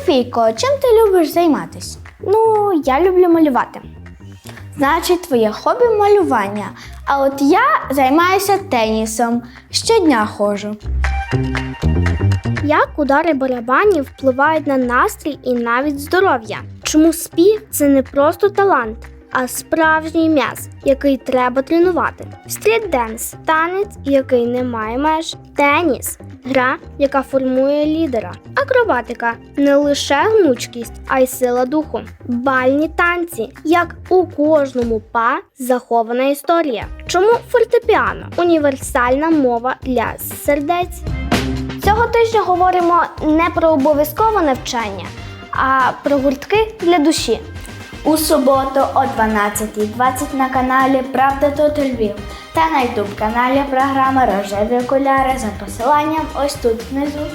Софійко, чим ти любиш займатися? Ну, я люблю малювати. Значить, твоє хобі малювання. А от я займаюся тенісом. Щодня ходжу. Як удари барабанів впливають на настрій і навіть здоров'я. Чому спів це не просто талант, а справжній м'яз, який треба тренувати. Стріт-денс – танець, який не має меж, теніс гра, яка формує лідера. Акробатика не лише гнучкість, а й сила духу. Бальні танці, як у кожному па захована історія. Чому фортепіано універсальна мова для сердець? Цього тижня говоримо не про обов'язкове навчання, а про гуртки для душі. У суботу о 12.20 на каналі Правда тут Львів та на ютуб каналі програми Рожеві окуляри за посиланням ось тут внизу.